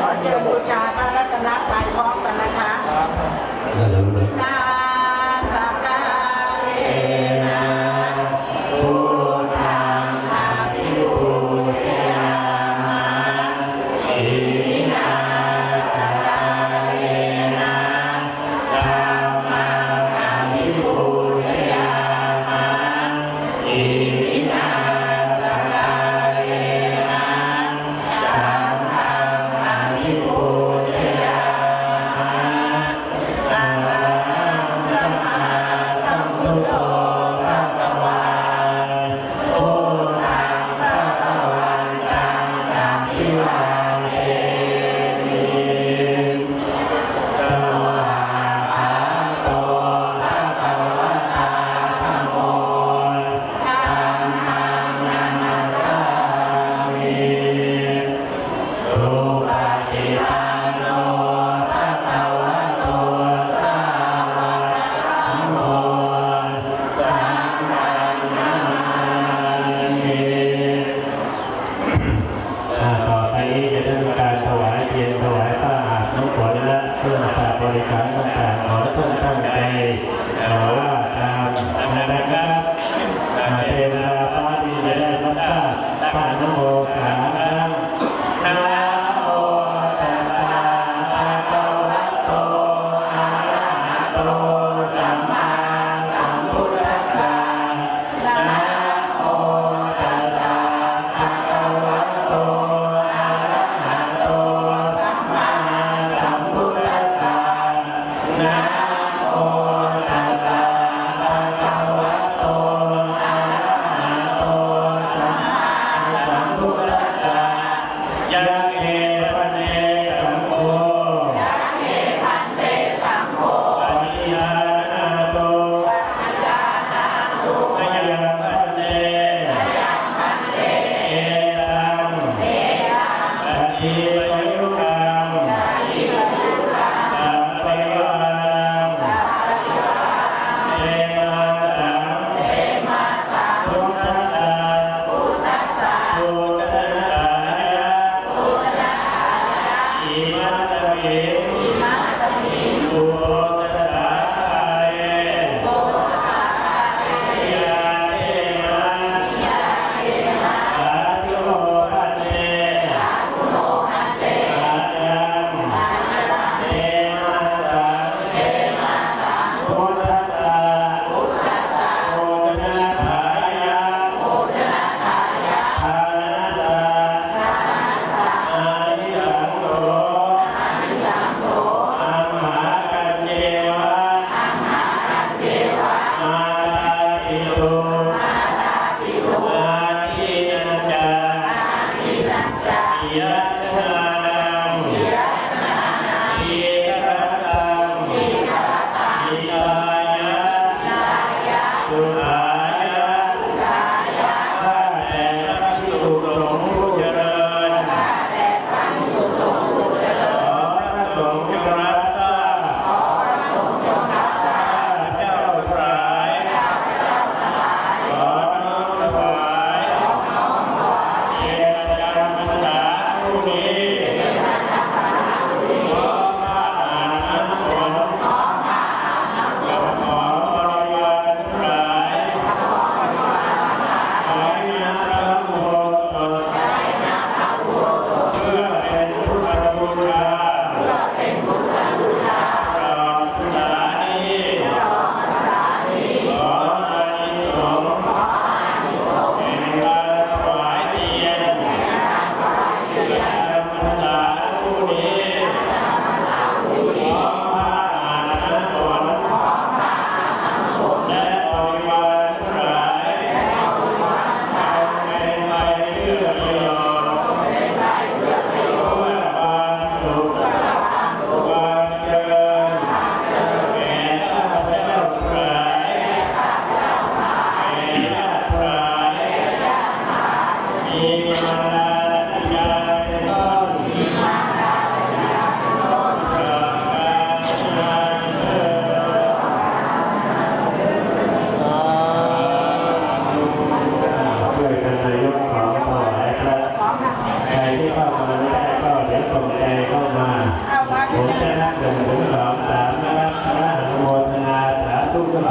ขอเชิญบูชาพระรัตนตรัยพร้อมกันนะคะ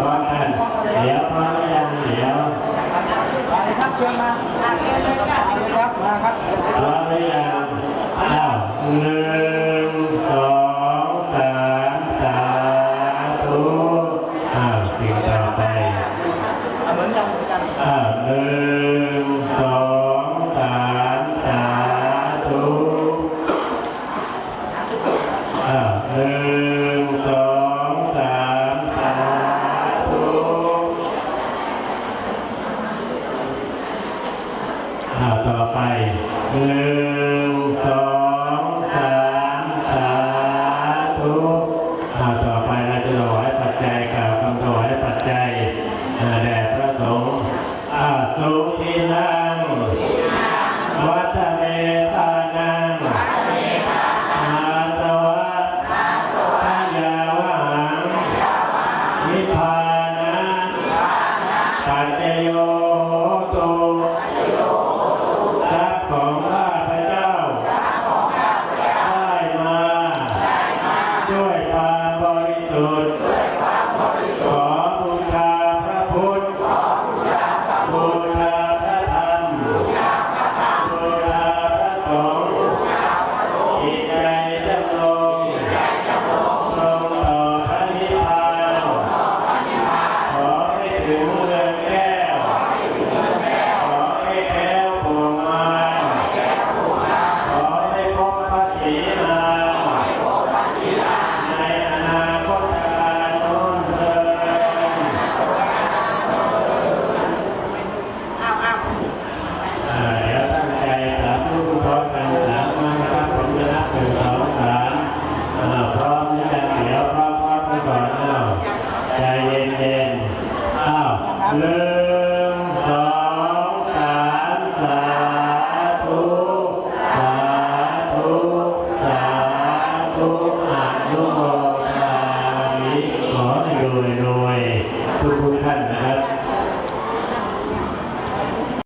ร้อนกันเดี๋ยวพร้อมกันเดี๋ยวไปครับเชิญมามาเลยครับมาครับพร้อมหรือยังอ้าวหนึ่งสองสามสาธุอ้าวติดต่อไปเหมือนกันเมืจันอ้าวหนึ่ง É... তো